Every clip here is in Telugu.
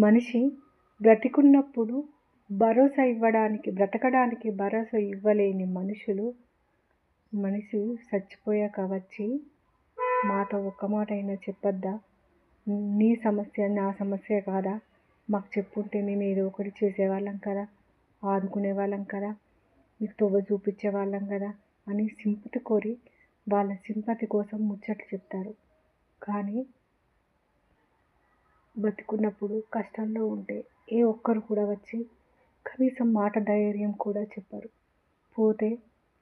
మనిషి బ్రతికున్నప్పుడు భరోసా ఇవ్వడానికి బ్రతకడానికి భరోసా ఇవ్వలేని మనుషులు మనిషి చచ్చిపోయాక వచ్చి మాతో ఒక్క మాట అయినా చెప్పొద్దా? నీ సమస్య నా సమస్య కాదా? మాకు చెప్పుంటే మేము ఏదో ఒకటి చేసేవాళ్ళం కదా? ఆదుకునే వాళ్ళం కదా? మీకు తొవ్వ చూపించే వాళ్ళం కదా? అని సింపతి కోరి వాళ్ళ సింపతి కోసం ముచ్చట్లు చెప్తారు. కానీ బతికున్నప్పుడు కష్టంలో ఉంటే ఏ ఒక్కరు కూడా వచ్చి కనీసం మాట ధైర్యం కూడా చెప్పరు. పోతే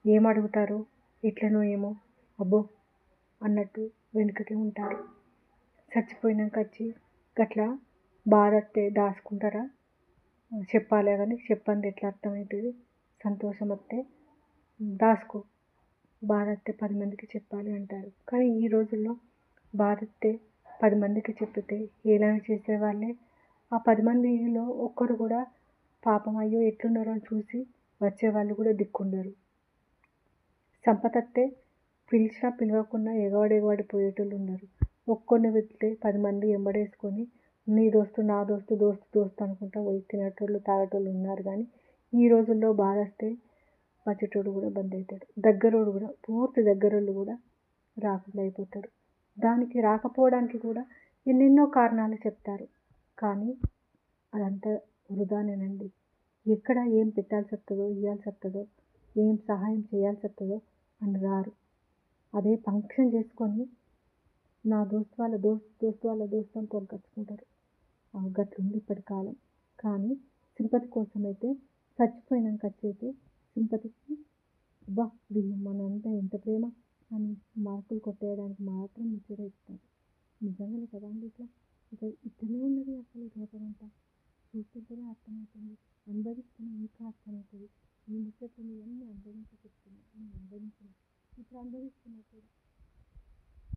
ఏం అడుగుతారో ఎట్లనో ఏమో అబ్బో అన్నట్టు వెనుకకి ఉంటారు. చచ్చిపోయినాక వచ్చి గట్లా బాధ దాచుకుంటారా? చెప్పాలే కానీ చెప్పంది ఎట్లా అర్థమవుతుంది? సంతోషం వస్తే దాసుకో బాధ వస్తే పది మందికి చెప్పాలి అంటారు. కానీ ఈ రోజుల్లో బాధ వస్తే పది మందికి చెప్తే హేళన చేసేవాళ్ళే? ఆ పది మందిలో ఒక్కరు కూడా పాపం అయ్యో ఎట్లున్నారో అని చూసి వచ్చేవాళ్ళు కూడా దిక్కుండరు. సంపద వస్తే పిలిచినా పిలవకుండా ఎగవాడి ఎగవాడి పోయేటోళ్ళు ఉన్నారు. ఒక్కరిని వెళ్తే పది మంది ఎంబడేసుకొని నీ దోస్తు నా దోస్తు దోస్తు దోస్తు అనుకుంటా పోయి తినేటోళ్ళు తాగేటోళ్ళు ఉన్నారు కానీ ఈ రోజుల్లో బాధ వస్తే వచ్చేటోడు కూడా బంద్ అవుతాడు దగ్గరోడు కూడా పూర్తి దగ్గరోళ్ళు కూడా రాకుండా అయిపోతాడు దానికి రాకపోవడానికి కూడా ఎన్నెన్నో కారణాలు చెప్తారు. కానీ అదంతా వృధానేనండి. ఎక్కడ ఏం పెట్టాల్సి వస్తుందో ఇవ్వాల్సి వస్తుందో ఏం సహాయం చేయాల్సి వస్తుందో అని రారు. అదే ఫంక్షన్ చేసుకొని నా దోస్తు వాళ్ళ దోస్త్ దోస్తు వాళ్ళ దోస్తు అని తోలుకొచ్చుకుంటారు గట్లుంది ఇప్పటి కాలం. కానీ సింపతి కోసం అయితే చచ్చిపోయినాక వచ్చేది సింపతికి బా వీళ్ళు మనంతా ఎంత ప్రేమ. అని కొట్టేయడానికి మాత్రం ముచ్చట ఇస్తారు. నిజంగానే కదా అండి ఇట్లా? ఇక ఇట్లనే ఉన్నది అసలు రేపరంతా చూస్తుంటేనే అర్థమవుతుంది. అనుభవిస్తేనే ఇంకా అర్థమవుతుంది. ఈ ముచ్చట్లు ఇవన్నీ అనుభవించి చెప్తున్నాను నేను అనుభవించిన ఇప్పుడు అనుభవిస్తున్నప్పుడు